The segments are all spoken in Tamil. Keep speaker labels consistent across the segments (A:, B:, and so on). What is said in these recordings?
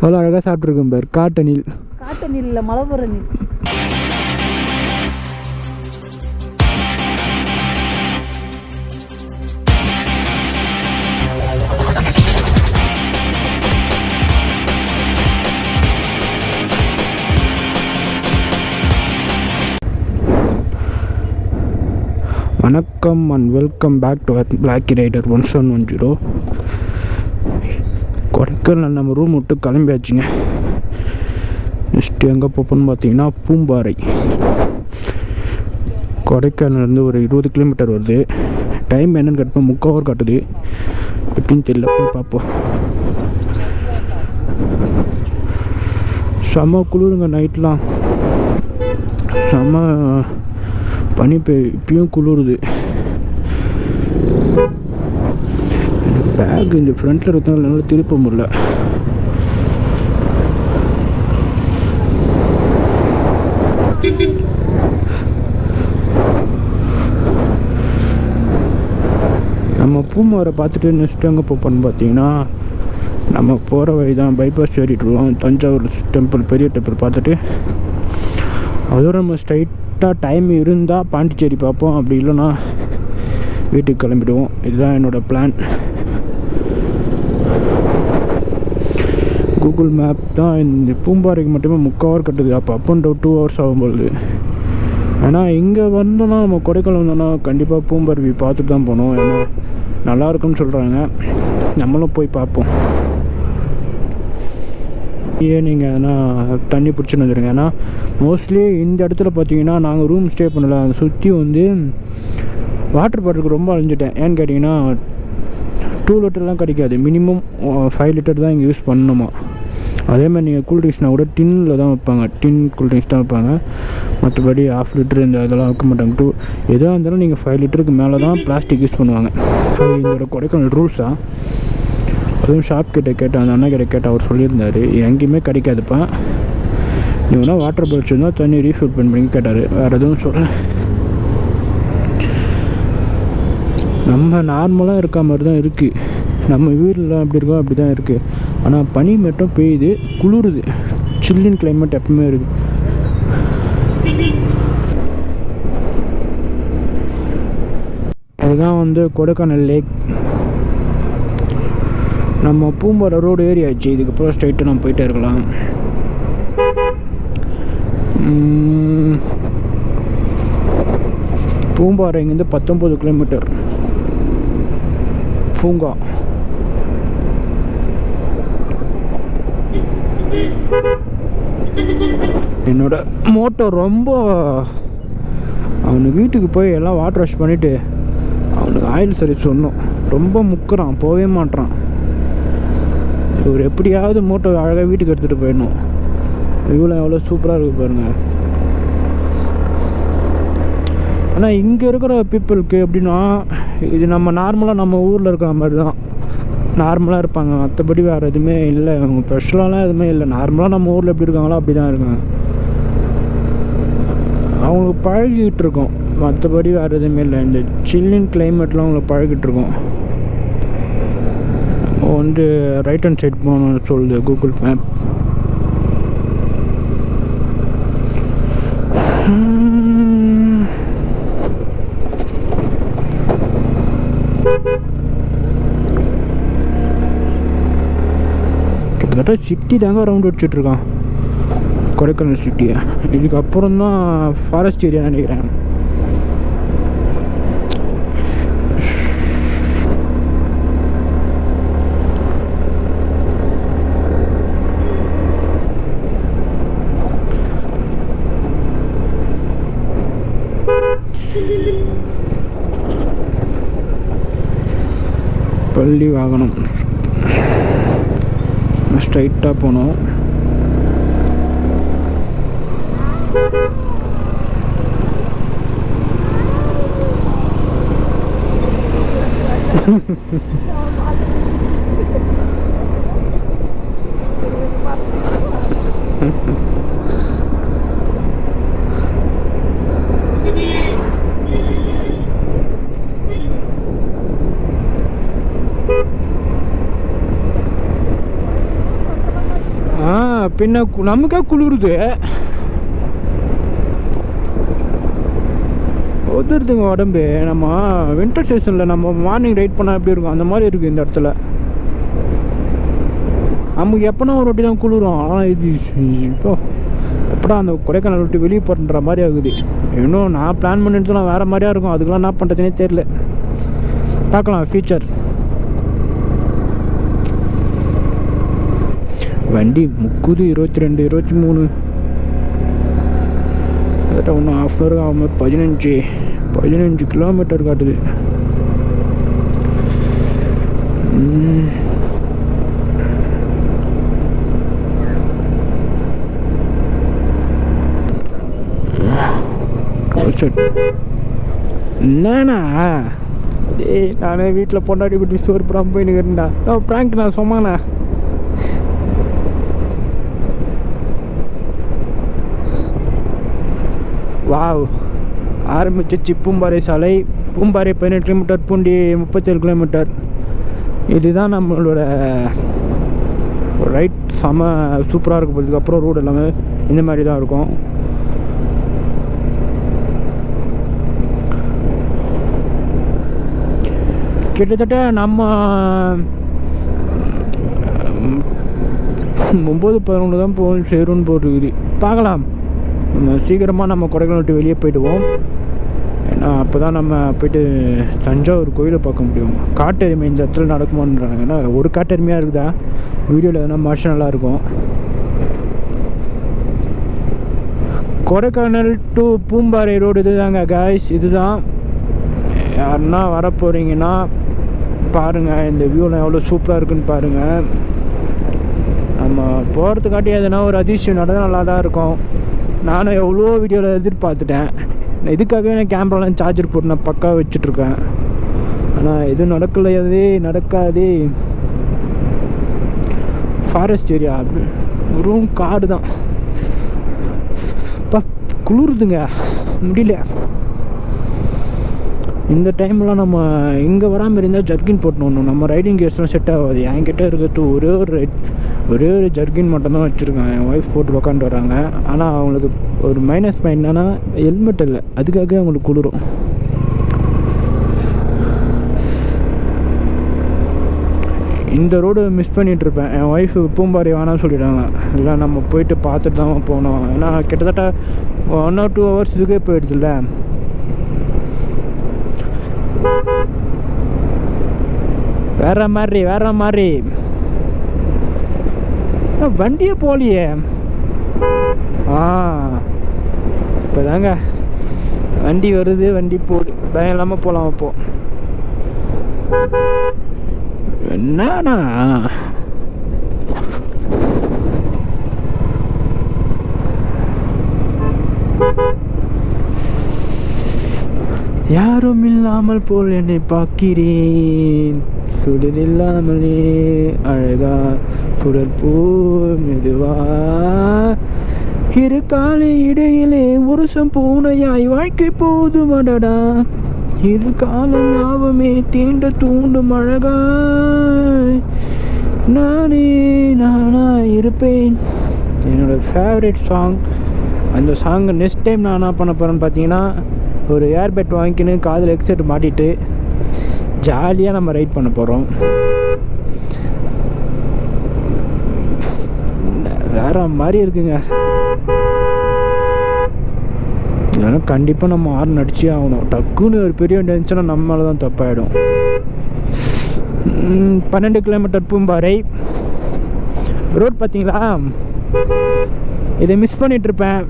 A: அவ்வளோ அழகாக சாப்பிட்ருக்கோம் பார். காட்டனில்.
B: காட்டு நீர் இல்லை நீர்
A: வணக்கம் and welcome back to black rider one seven one zero Kodaikanal நம்ம ரூம் விட்டு கிளம்பியாச்சுங்க. நெக்ஸ்ட்டு எங்கே போப்போன்னு பார்த்தீங்கன்னா பூம்பாறை. கொடைக்கானல்லேருந்து ஒரு இருபது கிலோமீட்டர் வருது. டைம் என்னன்னு கட்டணும் முக்கால் ஹவர் காட்டுது. எப்படின்னு தெரியல போய் பார்ப்போம் செம குளிருங்க நைட்லாம் செம பனி பெய் இப்பயும் குளிருது. பேக் இந்த ஃப்ரண்ட்டில் இருக்கிறதுனால என்னால் திருப்ப முடியல. நம்ம பூமாரை பார்த்துட்டு நெக்ஸ்ட் எங்கே போப்போன்னு பார்த்தீங்கன்னா நம்ம போகிற வழி தான் பைபாஸ் ஏறிட்டுருவோம் தஞ்சாவூர் டெம்பிள் பெரிய டெம்பிள் பார்த்துட்டு. அதோட நம்ம ஸ்ட்ரைட்டாக டைம் இருந்தால் பாண்டிச்சேரி பார்ப்போம். அப்படி இல்லைன்னா வீட்டுக்கு கிளம்பிடுவோம். இதுதான் என்னோடய பிளான் கூகுள் மேப் தான் இந்த பூம்பாறைக்கு மட்டுமே முக்கால் ஹவர் கட்டுது. அப்போ up and down two hours ஆகும்பொழுது ஆனால் இங்கே வந்தோன்னா நம்ம கொடைக்கானல் வந்தோன்னா கண்டிப்பாக பூம்பருவி பார்த்துட்டு தான் போகணும். ஏன்னா நல்லா இருக்குன்னு சொல்கிறாங்க நம்மளும் போய் பார்ப்போம். ஏன் நீங்கள் எதனா தண்ணி பிடிச்சின்னு வந்துடுங்க ஏன்னா மோஸ்ட்லி இந்த இடத்துல பார்த்தீங்கன்னா நாங்கள் ரூம் ஸ்டே பண்ணல. சுற்றி வந்து வாட்டர் பாட்டிலுக்கு ரொம்ப அழிஞ்சிட்டேன். ஏன்னு கேட்டிங்கன்னா டூ லிட்டர்லாம் கிடைக்காது. மினிமம் ஃபைவ் லிட்டர் தான் இங்கே யூஸ் பண்ணணுமா? அதே மாதிரி நீங்கள் கூல்ட்ரிங்க்ஸ்னால் கூட டின்னில் தான் வைப்பாங்க. டின் கூல்ட்ரிங்க்ஸ் தான் வைப்பாங்க. மற்றபடி ஆஃப் லிட்டர் இந்த இதெல்லாம் வைக்க மாட்டாங்க. டூ எதாக இருந்தாலும் நீங்கள் ஃபைவ் லிட்டருக்கு மேலே தான் பிளாஸ்டிக் யூஸ் பண்ணுவாங்க. அது இதோட கொடைக்கானல் ரூல்ஸாக அதுவும் ஷாப் கிட்ட கேட்டேன். அந்த அண்ணா கிட்ட கேட்டால் அவர் சொல்லியிருந்தாரு. எங்கேயுமே கிடைக்காதுப்பா. நீ வேணால் வாட்டர் பாட்டில் இருந்தால் தண்ணி ரீஃபில் பண்ணி கேட்டார். வேறு எதுவும் சொல்ல நம்ம நார்மலாக இருக்க மாதிரி தான் இருக்குது நம்ம வீட்டில் எப்படி இருக்கோ அப்படி தான் இருக்குது ஆனால் பனி மட்டும் பெய்யுது குளிருது. சில்லின் கிளைமேட் எப்பவுமே இருக்குது அதுதான் வந்து கொடைக்கானல் லேக் நம்ம பூம்பாறை ரோடு ஏரியாச்சு இதுக்கப்புறம் ஸ்ட்ரைட்டாக நம்ம போயிட்டே இருக்கலாம். பூம்பாறை இங்கேருந்து பத்தொம்பது கிலோமீட்டர் பூங்கா. என்னோட மோட்டோ ரொம்ப அவனுக்கு வீட்டுக்கு போய் எல்லாம் வாட்டர் வாஷ் பண்ணிவிட்டு அவனுக்கு ஆயில் சர்வீஸ் சொன்னோம். ரொம்ப முக்கிறான் போகவே மாட்டான் இவர் எப்படியாவது மோட்டோ அழகாக வீட்டுக்கு எடுத்துகிட்டு போயிடணும். இவ்வளோ எவ்வளோ சூப்பராக இருக்கு பாருங்க. ஆனால் இங்கே இருக்கிற பீப்புளுக்கு எப்படின்னா இது நம்ம நார்மலாக நம்ம ஊரில் இருக்கிற மாதிரி தான் நார்மலாக இருப்பாங்க. மற்றபடி வேறு எதுவுமே இல்லை. அவங்க ஸ்பெஷலாலாம் எதுவுமே இல்லை. நார்மலாக நம்ம ஊரில் எப்படி இருக்காங்களோ அப்படி தான் இருக்காங்க. அவங்களுக்கு பழகிட்டு இருக்கோம். மற்றபடி வேறு எதுவுமே இல்லை. இந்த சில்லின் கிளைமேட்லாம் அவங்களுக்கு பழகிட்டு இருக்கோம். வந்து ரைட் ஹேண்ட் சைட் போகணும்னு சொல்லுது கூகுள் மேப் கிட்டத்தட்ட சிட்டி தாங்க ரவுண்ட் அடிச்சுட்ருக்கான் கொடைக்கானல் சிட்டியை இதுக்கப்புறம் தான் ஃபாரஸ்ட் ஏரியா நினைக்கிறேன். பள்ளி வாகனம். ஸ்ட்ரைட்டாக போனோம் Mm-hmm. பின்ன கு- நமக்கே குளிருது. ஒதுருதுங்க உடம்பு. நம்ம வின்டர் சீசனில் நம்ம மார்னிங் ரைட் பண்ணால் எப்படி இருக்கும்? அந்த மாதிரி இருக்குது இந்த இடத்துல. நமக்கு எப்போனா ஒரு ரொட்டி தான் குளிரும். ஆனால் இது இப்போ எப்படா அந்த கொடைக்கானல் விட்டு வெளியே போகிற மாதிரி ஆகுது. இன்னும் நான் பிளான் பண்ணிட்டுலாம் வேறு மாதிரியா இருக்கும். அதுக்கெல்லாம் என்ன பண்ணுறதுனே தெரில பார்க்கலாம் ஃபியூச்சர் வண்டி முக்குது இருபத்தி ரெண்டு இருபத்தி மூணு கரெக்டாக ஒன்றும் ஆஃப் அன் ஹவர் ஆகும் பதினஞ்சு பதினஞ்சு கிலோமீட்டர் காட்டுது என்னண்ணா டேய் நானே வீட்டில் பொண்டாட்டி குட்டி சோறு புறாம போய் நிற்கிறேன்டா ஓ ப்ராங்க் நான் சொன்னாண்ணா வாவ். ஆரம்பிச்சிச்சு பூம்பாறை சாலை பூம்பாறை பதினெட்டு கிலோமீட்டர் பூண்டி முப்பத்தேழு கிலோமீட்டர் இதுதான் நம்மளோட ரைட் செம சூப்பராக இருக்கும் இதுக்கப்புறம் ரோடு எல்லாமே இந்த மாதிரி தான் இருக்கும். கிட்டத்தட்ட நம்ம ஒம்பது பதினொன்று தான் போகணும் சேரும்னு போட்டுருக்குது. பார்க்கலாம். சீக்கிரமாக நம்ம கொடைக்கானல் விட்டு வெளியே போயிடுவோம். ஏன்னா அப்போ தான் நம்ம போயிட்டு தஞ்சாவூர் கோயிலை பார்க்க முடியும். காட்டெருமை இந்த இடத்துல நடக்குமான்றாங்க. ஏன்னா ஒரு காட்டெருமையாக இருக்குதா? வீடியோவில் எதனா மாஷம் நல்லா இருக்கும் கொடைக்கானல் டு பூம்பாறை ரோடு இதுதாங்க காய்ஸ் இதுதான். யாருன்னா வர போகிறீங்கன்னா பாருங்கள் இந்த வியூலாம் எவ்வளோ சூப்பராக இருக்குன்னு பாருங்கள் நம்ம போகிறதுக்காட்டி எதுனா ஒரு அதிசயம் நடந்தால் நல்லா தான் இருக்கும். நானும் எவ்வளோ வீடியோவில் எதிர்பார்த்துட்டேன் நான் இதுக்காகவே நான் கேமராலாம் சார்ஜர் போட்டு நான் பக்காவாக வச்சுட்ருக்கேன். ஆனால் எதுவும் நடக்கலையாதே நடக்காதே. ஃபாரஸ்ட் ஏரியா வெறும் காடு தான். பா குளிருதுங்க. முடியல. இந்த டைம்லாம் நம்ம இங்கே வராமல் இருந்தால் ஜர்கின் போட்டணும் நம்ம ரைடிங் கேர்ஸ்லாம் செட் ஆகாது. என்கிட்ட இருக்கிறது ஒரே ஒரு ரைட் ஒரே ஒரு ஜர்கின் மட்டும்தான் வச்சுருக்கேன். என் ஒய்ஃப் போட்டு உக்காந்து வராங்க. ஆனால் அவங்களுக்கு ஒரு மைனஸ் பாயிண்ட் என்னன்னா ஹெல்மெட் இல்லை. அதுக்காகவே அவங்களுக்கு குளிரும். இந்த ரோடு மிஸ் பண்ணிகிட்ருப்பேன் என் ஒய்ஃபு பூம்பாரி வேணாம்னு சொல்லிட்டாங்க. இல்லை நம்ம போயிட்டு பார்த்துட்டு தான் போகணும் ஏன்னா கிட்டத்தட்ட ஒன் ஆர் டூ ஹவர்ஸ் இதுக்கே போயிடுதுல்ல வேற மாதிரி வேற மாதிரி. வண்டியே போகலையே. ஆ இப்போதாங்க. வண்டி வருது வண்டி போடு பயம் இல்லாமல் போகலாம் அப்போ என்னண்ணா? யாரும் இல்லாமல் போல் என்னை பார்க்கிறேன். சுடர் இல்லாமலே அழகா சுடர் போ மெதுவா. இரு காலை இடையிலே உருசம் பூனையாய் வாழ்க்கை போதும் அடடா. இரு காலம் யாவுமே தீண்ட தூண்டும் அழகாய். நானே நானா இருப்பேன். என்னோட ஃபேவரட் சாங் அந்த சாங் நெக்ஸ்ட் டைம் நான் என்ன பண்ண போகிறேன்னு பார்த்தீங்கன்னா ஒரு ஏர்பெட் வாங்கிக்கின்னு காதில் ஹெட்செட் மாட்டிட்டு ஜாலியாக நம்ம ரைட் பண்ண போகிறோம் வேற மாதிரி இருக்குங்க. இதெல்லாம் கண்டிப்பாக நம்ம ஆர்ன் அடிச்சே ஆகணும். டக்குன்னு ஒரு பெரிய வண்டி இருந்துச்சுன்னா தான் தப்பாயிடும். பன்னெண்டு கிலோமீட்டர் பூம்பாறை. ரோட் பார்த்தீங்களா? இதை மிஸ் பண்ணிட்டு இருப்பேன்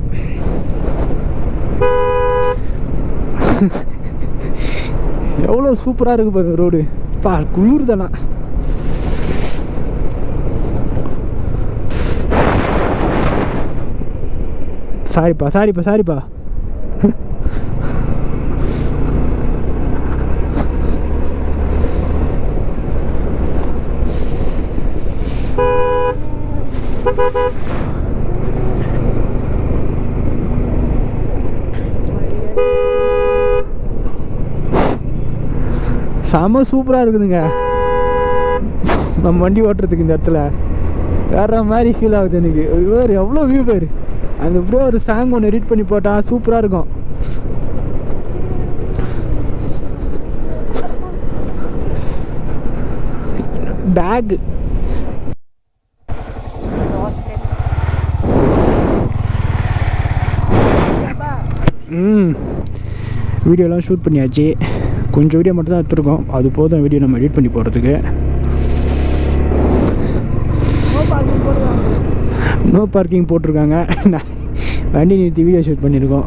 A: எவ்வளோ சூப்பராக இருக்கு பாருங்க ரோடு பா குளிர் சாரிப்பா சாரிப்பா சாரிப்பா. செம சூப்பராக இருக்குதுங்க. நம்ம வண்டி ஓட்டுறதுக்கு இந்த இடத்துல. வேற மாதிரி ஃபீல் ஆகுது எனக்கு. வேறு எவ்வளோ வியூ பேர். அந்த ப்ரோ ஒரு சாங் ஒன்று எடிட் பண்ணி போட்டால் சூப்பராக இருக்கும். பேக் ம். வீடியோலாம் ஷூட் பண்ணியாச்சு. கொஞ்சம் வீடியோ மட்டும் தான் எடுத்துருக்கோம். அது போதும் வீடியோ நம்ம எடிட் பண்ணி போடுறதுக்கு. நோ பார்க்கிங் போட்டிருக்காங்க. வண்டி நிறுத்தி வீடியோ ஷூட் பண்ணியிருக்கோம்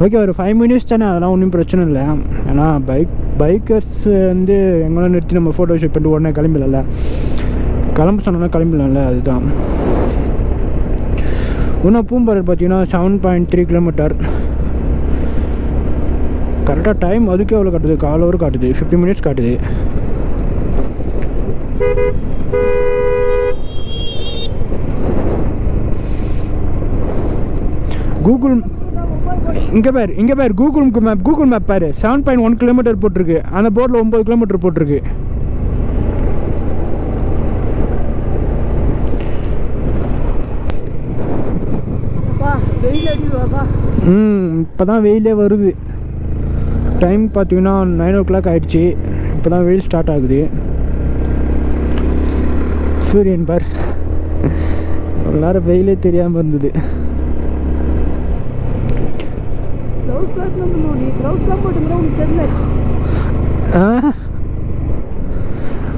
A: ஓகே ஒரு ஃபைவ் மினிட்ஸ் தானே அதெல்லாம் ஒன்றும் பிரச்சனை இல்லை. ஏன்னா பைக் பைக்கர்ஸ் வந்து எங்கெல்லாம் நிறுத்தி நம்ம ஃபோட்டோ ஷூட் பண்ணிட்டு உடனே கிளம்பிடல. கிளம்ப சொன்னோன்னா கிளம்பிடலாம்ல அதுதான். இன்னும் பூம்பாறை பார்த்தீங்கன்னா செவன் பாயிண்ட் த்ரீ கிலோமீட்டர் கரெக்டாக டைம் அதுக்கே எவ்வளோ காட்டுது. கால் ஹவர் காட்டுது. ஃபிஃப்டி மினிட்ஸ் காட்டுது. கூகுள் இங்கே பேர் இங்கே பேர் கூகுள் மேப் கூகுள் மேப் பாரு. செவன் பாயிண்ட் ஒன் கிலோமீட்டர் போட்டிருக்கு. அந்த போர்டில் ஒம்பது கிலோமீட்டர் போட்டிருக்கு. ம் இப்போ தான் வெயிலே வருது. டைம் பார்த்தீங்கன்னா நைன் ஓ கிளாக் ஆகிடுச்சி இப்போ தான் வெயில் ஸ்டார்ட் ஆகுது. சூரியன் பார். ஒரு நேரம் வெயிலே தெரியாமல் இருந்தது.
B: க்ளவுஸ்லாம் பண்ணணும் நீ க்ளவுஸ்லாம் போட்டுங்கிற உனக்கு தெரியல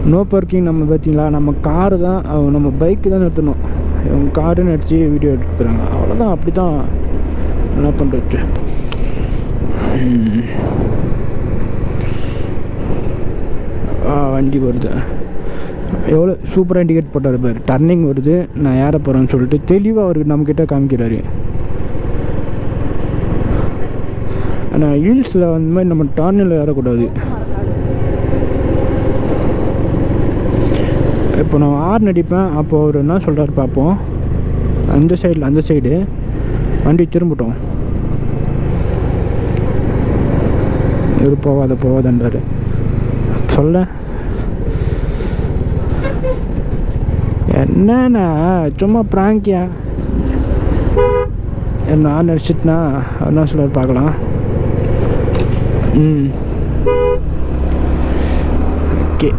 A: நோ பார்க்கிங் நம்ம பார்த்தீங்களா? நம்ம காரு தான் அவ- நம்ம பைக்கு தான் நிறுத்தணும். இவங்க காருன்னு அடித்து வீடியோ எடுத்துக்கிறாங்க. அவ்வளோதான் அப்படி தான் என்ன பண்ணுறது ஆ வண்டி வருது. எவ்வளோ சூப்பராக இண்டிகேட் போட்டார் பாரு. டர்னிங் வருது. நான் ஏற போகிறேன்னு சொல்லிட்டு தெளிவாக அவர் நம்மக்கிட்ட காமிக்கிறாரு. ஆனால் ஹீல்ஸில் அந்த மாதிரி நம்ம டர்னில் ஏறக்கூடாது. இப்போ நான் ஆறு அடிப்பேன் அப்போ அவர் என்ன சொல்கிறாரு பார்ப்போம் அந்த சைடில் அந்த சைடு வண்டி திரும்பட்டோம். இவர் போகாத போகாதன்றாரு. சொல்ல என்னண்ணா சும்மா பிராங்கியா நான் நினச்சிட்டுனா என்ன சொல்ல பார்க்கலாம். ம் ஓகே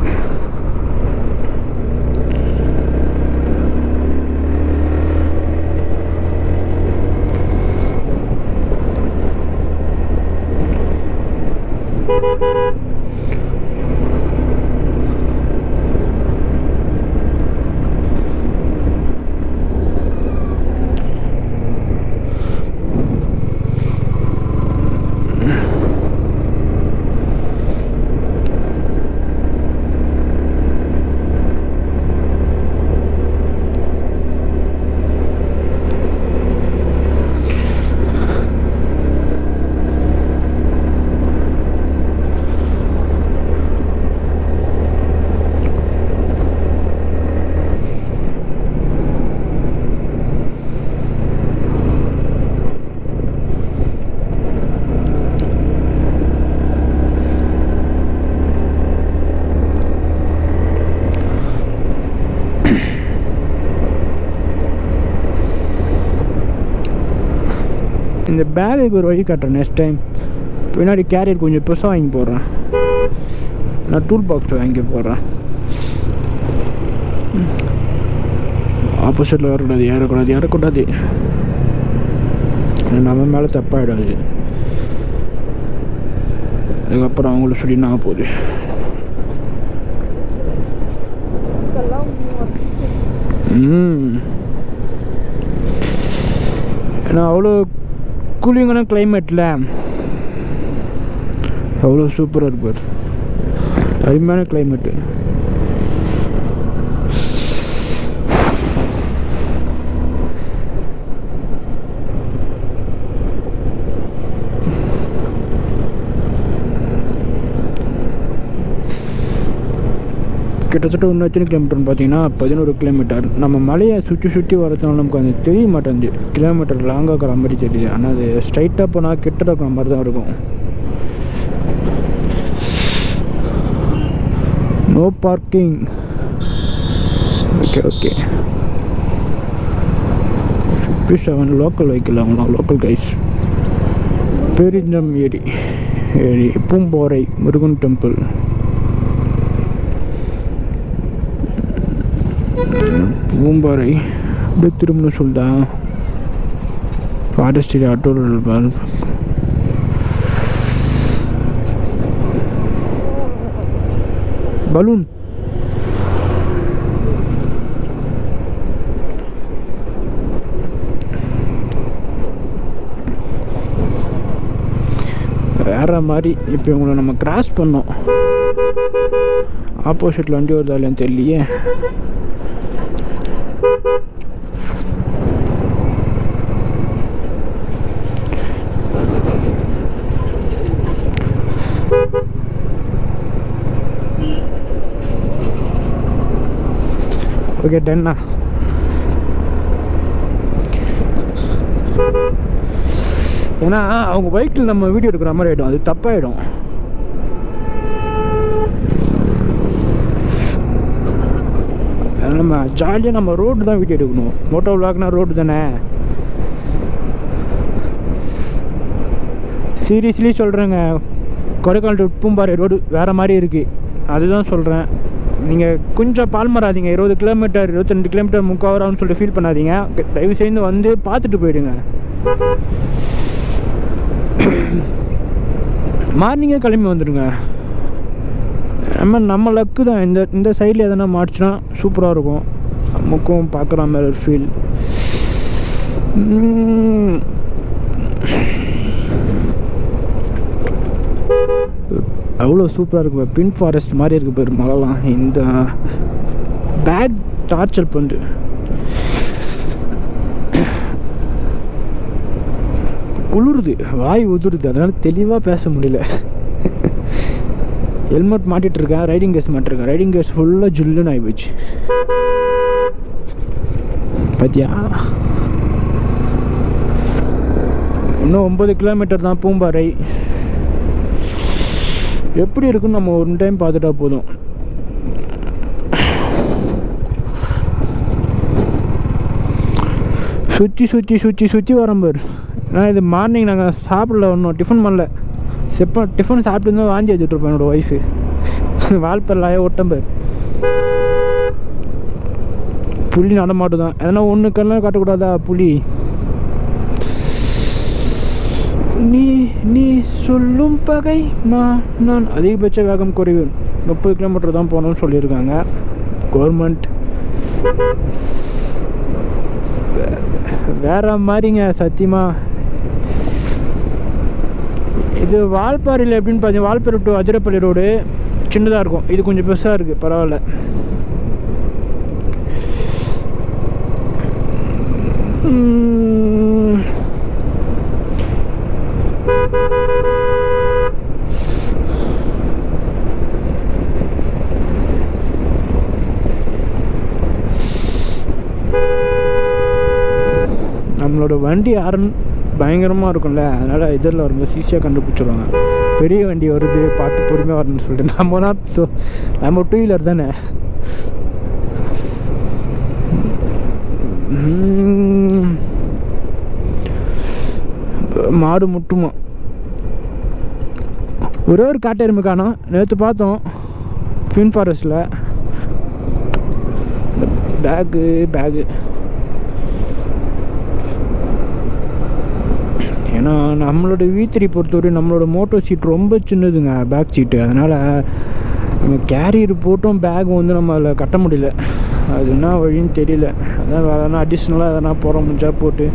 A: இந்த பேகுக்கு ஒரு வழி காட்டுறேன் நெக்ஸ்ட் டைம் பின்னாடி கேரியர் கொஞ்சம் பெருசாக வாங்கி போடுறேன். நான் டூல் பாக்ஸ் வாங்கி போடுறேன். ஆப்போசிட்டில் வரக்கூடாது ஏறக்கூடாது ஏறக்கூடாது நம்ம மேலே தப்பாகிடாது அதுக்கப்புறம் அவங்கள சொல்லி நான் போகுது. ஏன்னா அவ்வளோ கூலிங்கான கிளைமேட்டில் அவ்வளோ சூப்பராக இருப்பார் அருமையான கிளைமேட்டு கிட்டத்தட்ட ஒன்று எத்தனை கிலோமீட்டர்னு பார்த்தீங்கன்னா பதினோரு கிலோமீட்டர் நம்ம மலையை சுற்றி சுற்றி வரதுனால நமக்கு அது தெரிய மாட்டேங்குது. கிலோமீட்டர் லாங்காக இருக்கிற மாதிரி தெரியுது. ஆனால் அது ஸ்ட்ரைட்டாக போனால் கிட்ட இருக்கிற மாதிரி தான் இருக்கும். No parking okay okay fifty seven local vehicle அவங்களாம் லோக்கல் கைஸ் பெரிஞ்சம் ஏரி ஏரி பூம்போரை முருகன் டெம்பிள் பூம்பாறை அப்படியே திரும்பணும் சொல்லிட்டா ஃபாரஸ்ட் ஏரியா ஆட்டோ பலூன். வேற மாதிரி இப்போ இவங்களை நம்ம கிராஸ் பண்ணோம். ஆப்போசிட்டில் வண்டி வருதா இல்லையான்னு தெரியலையே. ஓகே டென்னா ஏன்னா அவங்க பைக்கில் நம்ம வீடியோ எடுக்கிற மாதிரி ஆகிடும் அது தப்பாயிடும். நம்ம ஜாலியாக நம்ம ரோடு தான் வீடியோ எடுக்கணும். மோட்டோ விளாக்னா ரோடு தானே? சீரியஸ்லி சொல்கிறேங்க கொடைக்கானல் to பூம்பாறை ரோடு வேறு மாதிரி இருக்குது அதுதான் சொல்கிறேன் நீங்கள் கொஞ்சம் பால் மாறாதீங்க இருபது கிலோமீட்டர் இருபத்தெண்டு கிலோமீட்டர் முக்காவரான்னு சொல்லிட்டு ஃபீல் பண்ணாதீங்க. தயவு செய்து வந்து பார்த்துட்டு போயிடுங்க. மார்னிங்கே கிளம்பி வந்துடுங்க நம்ம நம்ம லக்கு தான். இந்த இந்த சைடில் எதனா மாட்டுச்சுன்னா சூப்பராக இருக்கும். நமக்கும் பார்க்குற மாதிரி ஒரு ஃபீல் அவ்வளோ சூப்பராக இருக்கும். பின் ஃபாரஸ்ட் மாதிரி இருக்குது பேர் மலைலாம் இந்த பேக் டார்ச்சர் பண்ணு குளிருது. வாய் உதுருது. அதனால் தெளிவாக பேச முடியல. ஹெல்மெட் மாட்டிகிட்டு இருக்கேன் ரைடிங் கேஸ் மாட்டிருக்கேன். ரைடிங் கேஸ் ஃபுல்லாக ஜுல்லுன்னு ஆகி போச்சு. இன்னும் ஒம்பது கிலோமீட்டர் தான் பூம்பாறை. எப்படி இருக்குன்னு நம்ம ஒன் டைம் பார்த்துட்டா போதும். சுற்றி சுற்றி சுற்றி சுற்றி வரோம் பார். நான் இது மார்னிங் நாங்கள் சாப்பிடல ஒன்றும் டிஃபன் பண்ணல. செப்ப டிஃபன் சாப்பிட்டு இருந்தால் வாஞ்சி வச்சுட்ருப்பேன் என்னோடய ஒய்ஃபு வால்பெல்லாயே ஒட்டம் பேர். புளி நடமாட்டம் தான் எதனா ஒன்றுக்கெல்லாம் காட்டக்கூடாதா புளி நீ நீ சொல்லும் பகை நான் நான் அதிகபட்ச வேகம் குறைவு. முப்பது கிலோமீட்டர் தான் போகணும்னு சொல்லியிருக்காங்க. கவர்மெண்ட் வேற மாதிரிங்க சத்தியமா. இது வால்பாறையில் எப்படின்னு பார்த்தீங்கன்னா வால்பாறை டு அதிரப்பள்ளி ரோடு சின்னதாக இருக்கும். இது கொஞ்சம் பெருசாக இருக்குது பரவாயில்ல. ம் நம்மளோட வண்டி ஆரன் பயங்கரமாக இருக்கும்ல. அதனால் இதில் வரும்போது ஈஸியாக கண்டுபிடிச்சிருவாங்க. பெரிய வண்டி வருது பார்த்து பொறுமையாக வரணும்னு சொல்லிட்டு. நம்ம தான் ஸோ நம்ம டூ வீலர் தானே? மாடு முட்டுமா? ஒரே ஒரு காட்டெருமை எருமை காணோம் நேற்று பார்த்தோம் ஃபின் ஃபாரஸ்ட்டில் பேகு பேகு ஏன்னா நம்மளோட வி த்ரீ பொறுத்தவரை நம்மளோட மோட்டோ சீட் ரொம்ப சின்னதுங்க பேக் சீட்டு அதனால் நம்ம கேரியர் போட்டும் பேக் வந்து நம்ம அதில் கட்ட முடியல. அது என்ன வழின்னு தெரியல. அதான் வேறு எதனா அடிஷ்னலாக எதனா போட முடிஞ்சா போட்டு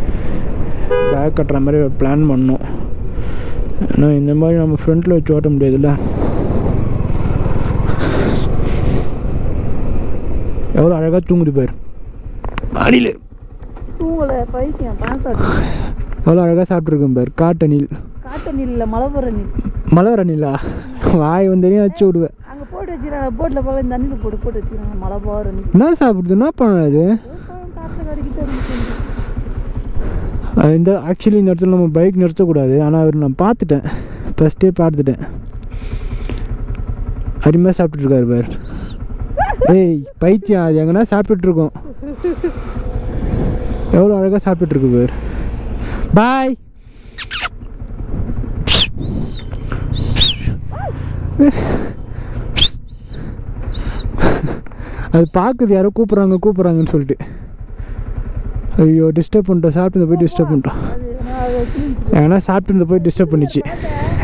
A: பேக் கட்டுற மாதிரி பிளான் பண்ணோம். ஏன்னா இந்த மாதிரி நம்ம ஃப்ரண்ட்டில் வச்சு ஓட்ட முடியாதுல்ல. எவ்வளோ அழகாக தூங்குது பாரு. அடியில்
B: தூங்கலை பைத்தியம் பான்சாட்டு
A: எவ்வளோ அழகாக சாப்பிட்ருக்கேன் பாரு. காட்டணில்.
B: காட்டு நீரில் மழை போடுற நீர்
A: மலர் அணிலா வாய் வந்தனையும் வச்சு விடுவேன்.
B: அங்கே போட்டு வச்சுக்கிறாங்க போட்டில் போக இந்த தண்ணியில் போட்டு போட்டு வச்சுக்கிறாங்க நீர்
A: என்ன சாப்பிடுது? என்ன
B: இருந்துச்சு
A: அது? இந்த ஆக்சுவலி இந்த இடத்துல நம்ம பைக் நிறுத்தக்கூடாது. ஆனால் அவர் நான் பார்த்துட்டேன். ஃபஸ்ட்டே பார்த்துட்டேன். அருமையாக சாப்பிட்டுருக்காரு பார். ஏய் பைத்தியம் அது எங்கன்னா சாப்பிட்டுட்டு இருக்கோம் எவ்வளோ அழகாக சாப்பிட்டுட்டு இருக்கு பேர். பாய் அது பார்க்குது யாரோ கூப்பிட்றாங்க கூப்பிட்றாங்கன்னு சொல்லிட்டு. ஐயோ டிஸ்டர்ப் பண்ணிட்டோம். சாப்பிட்டு போய் டிஸ்டர்ப் பண்ணிட்டோம். ஏன்னா சாப்பிட்டு போய் டிஸ்டர்ப் பண்ணிச்சு.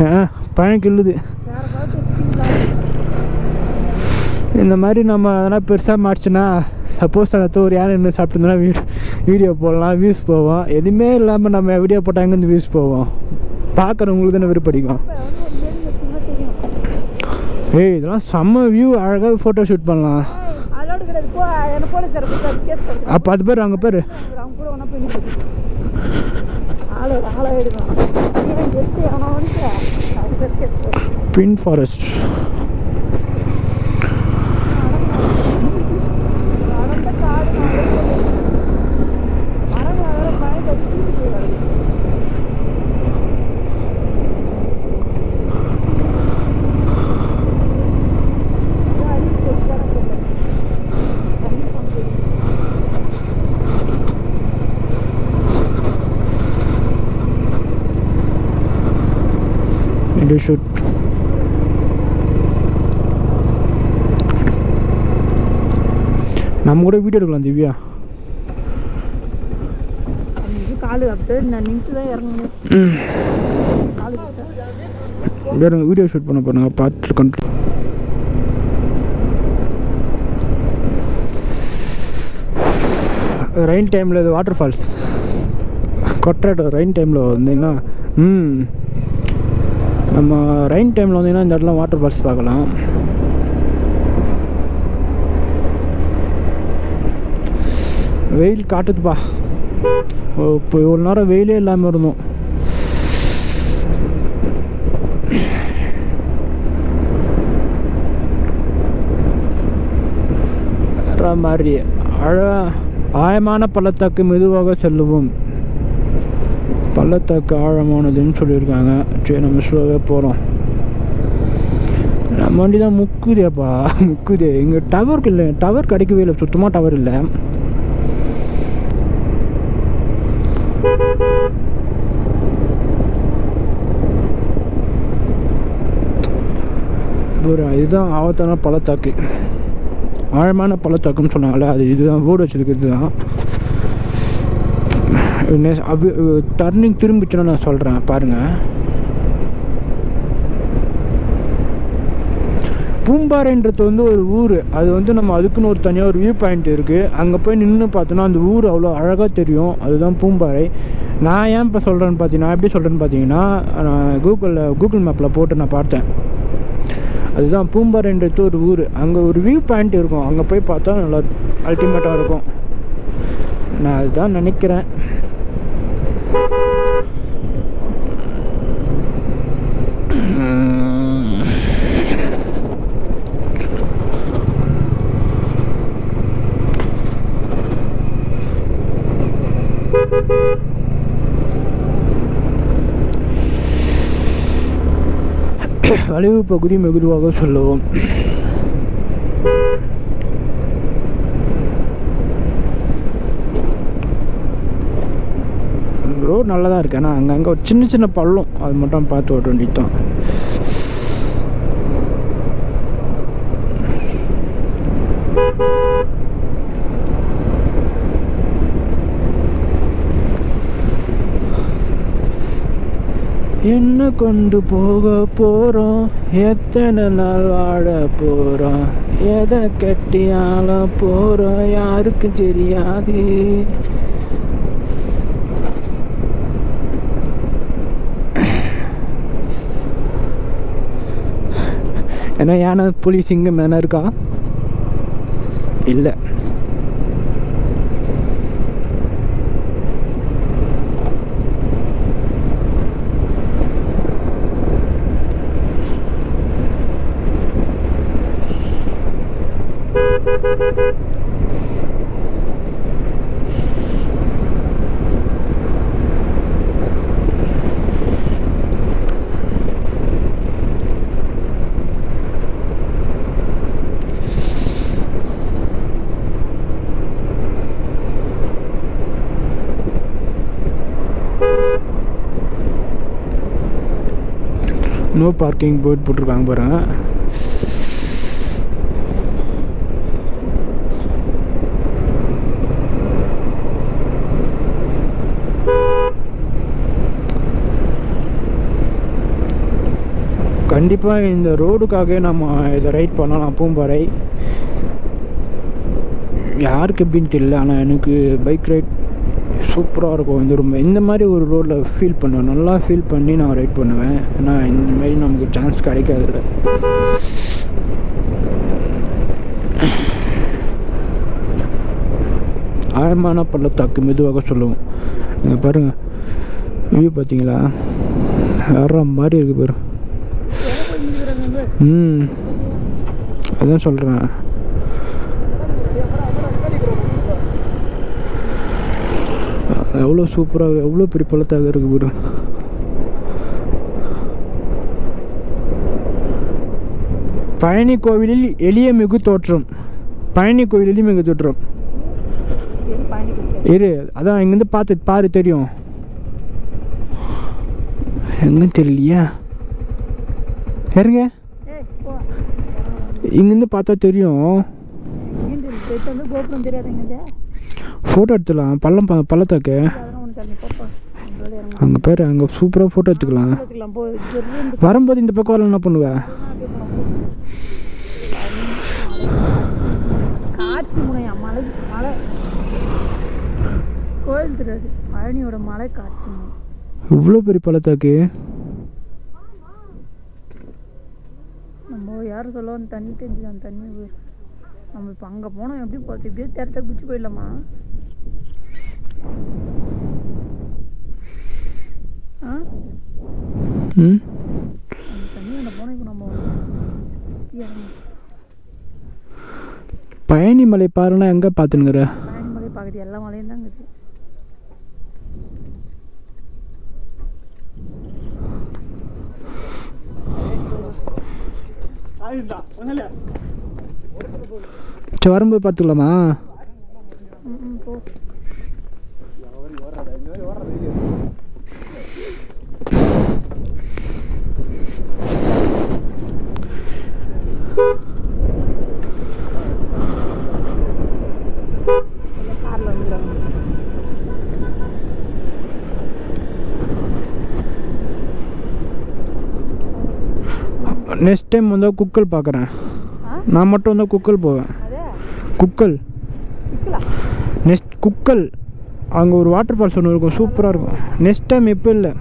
A: ஆ பழம் கிள்ளுது
B: வேறு பார்த்து
A: இந்த மாதிரி நம்ம அதெல்லாம் பெருசாக மாடிச்சுன்னா சப்போஸ் அந்த ஒரு யானை நின்று சாப்பிட்டுருந்தோன்னா வீ வீடியோ போடலாம் வியூஸ் போவோம். எதுவுமே இல்லாமல் நம்ம வீடியோ போட்டால் எங்கேருந்து வியூஸ் போவோம்? பார்க்குறவங்களுக்கு தானே விருப்படிக்கும் ஏய் இதெல்லாம் செம்ம வியூ அழகாக ஃபோட்டோ ஷூட் பண்ணலாம். அப்போ அது பேர் அங்கே பேர்?
B: பின் ஃபாரஸ்ட் நிற்குது ஆளு ஆளை எடுக்கலாம் இவன் ஜெஸ்ட் அவனை வந்து அது பேர் கேஸ் போடு
A: பின் ஃபாரஸ்ட்
B: அடர்ந்த காடு மரங்கள் வேற பயந்து தூக்கி போயிடாது
A: இது ஷூட் நம்ம கூட வீடியோ எடுக்கலாம் திவ்யா.
B: காலு அப்படியே நான் நின்று தான் இறங்கணும்.
A: வேறு வீடியோ ஷூட் பண்ண போகிறாங்க பார்த்து கண்ட்ரோல் ரெயின் டைமில் இது வாட்டர் ஃபால்ஸ் கொட்டாட்டோ ரெயின் டைமில் வந்தீங்கன்னா ம். நம்ம ரெயின் டைமில் வந்தீங்கன்னா இந்த இடத்துல வாட்டர் ஃபால்ஸ் பார்க்கலாம். வெயில் காட்டுதுப்பா இப்போ இவ்வளோ நேரம் வெயிலே இல்லாமல் இருந்தோம் மாதிரி அழ ஆழமான பள்ளத்தாக்கு மெதுவாக செல்லுவோம் பள்ளத்தாக்கு ஆழமானதுன்னு சொல்லியிருக்காங்க சரி நம்ம ஸ்லோவாக போகிறோம் நம்ம வண்டி தான் முக்குதேப்பா முக்குதே இங்கே டவருக்கு இல்லை டவர் கிடைக்கவே இல்லை சுத்தமாக டவர் இல்லை ஒரு இதுதான் ஆபத்தான பள்ளத்தாக்கு. ஆழமான பள்ளத்தாக்குன்னு சொன்னாங்களே அது இதுதான் போர்டு வச்சிருக்கிறது தான் டர்னிங் திரும்பிச்சுன்னா நான் சொல்கிறேன் பாருங்கள் பூம்பாறைன்றது வந்து ஒரு ஊர். அது வந்து நம்ம அதுக்குன்னு ஒரு தனியாக ஒரு வியூ பாயிண்ட் இருக்குது அங்கே போய் நின்று பார்த்தோன்னா அந்த ஊர் அவ்வளோ அழகாக தெரியும். அதுதான் பூம்பாறை. நான் ஏன் இப்போ சொல்கிறேன்னு பார்த்தீங்கன்னா எப்படி சொல்கிறேன்னு பார்த்தீங்கன்னா நான் கூகுளில் கூகுள் மேப்பில் போட்டு நான் பார்த்தேன். அதுதான் பூம்பாறைன்றது ஒரு ஊர். அங்கே ஒரு வியூ பாயிண்ட் இருக்கும். அங்கே போய் பார்த்தா நல்லா அல்டிமேட்டாக இருக்கும். நான் அதுதான் நினைக்கிறேன். வளைவு பகுதி மெதுவாக சொல்லுவோம். ரோடு நல்லா தான் இருக்கு. ஆனால் அங்கங்கே ஒரு சின்ன சின்ன பள்ளம். அது மட்டும் பார்த்து ஓட்ட வேண்டியது தான் என்ன கொண்டு போக போகிறோம் எத்தனை நாள் வாழ போகிறோம் எதை கட்டி ஆள போகிறோம் யாருக்கு தெரியாது. ஏன்னா யானை புலி சிங்கம் எதனா இருக்கா? இல்லை. பார்க்கிங் போர்ட் போட்டிருக்காங்க பாருங்க கண்டிப்பாக இந்த ரோடுக்காக நம்ம இதை ரைட் பண்ணலாம் பூம்பாறை யாருக்கு எப்படின்னு தெரியல ஆனால் எனக்கு பைக் ரைட் சூப்பராக இருக்கும். இந்த ரொம்ப இந்த மாதிரி ஒரு ரோட்டில் ஃபீல் பண்ணுவேன். நல்லா ஃபீல் பண்ணி நான் ரைட் பண்ணுவேன். ஏன்னா இந்த மாதிரி நமக்கு சான்ஸ் கிடைக்காதுல்ல. ஆழமான பள்ளத்தாக்கு மெதுவாக சொல்லுவோம். இங்கே பாருங்கள் வியூ பார்த்தீங்களா? வர்ற மாதிரி இருக்கு பாரு. ம். அதான் சொல்கிறேன் எவ்வளோ சூப்பராக எவ்வளோ பெரிய பள்ளத்தாக இருக்கு பாரு. பழனி கோவிலில் எளிய மிகு தோற்றம். பழனி கோவில் எளிய மிகு தோற்றம். இரு அதான் இங்கேருந்து பார்த்து பாரு தெரியும். எங்கன்னு தெரியலையா?
B: போ.
A: இங்கேருந்து பார்த்தா தெரியும். ஃபோட்டோ எடுத்துக்கலாம் பள்ளம் பள்ளத்தாக்கு. அங்கே பேர் அங்கே சூப்பராக ஃபோட்டோ எடுத்துக்கலாம். வரும்போது இந்த பக்கம் வரல என்ன பண்ணுவேன்
B: காட்சி முனையா மலை மலை. கோயில் தெரியாது. பழனியோட மலை காட்சி
A: இவ்வளோ பெரிய பள்ளத்தாக்கு.
B: நம்ம யாரும் சொல்ல அந்த தண்ணி தெரிஞ்சு அந்த தண்ணி போய் நம்ம இப்போ அங்கே போனோம் எப்படி போகிறது இப்படியே தேர்ட்ட குச்சி போயிடலாமா?
A: பழனி மலை பாருன்னா எங்கே பார்த்துனுங்கிற
B: பழனி மலை பகுதி எல்லா மலையும் தான் இருக்குது
A: சரி வரும்போது பார்த்துக்கலாமா
B: போ.
A: நெக்ஸ்ட் டைம் வந்தால் குக்கல் பார்க்குறேன் நான் மட்டும் வந்தால் குக்கல் போவேன். குக்கல். நெக்ஸ்ட் குக்கல். அங்கே ஒரு வாட்டர் ஃபால்ஸ் ஒன்று இருக்கும். சூப்பராக இருக்கும். நெக்ஸ்ட் டைம் இப்போ இல்லை.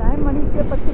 B: டைம் மணிக்கு பத்து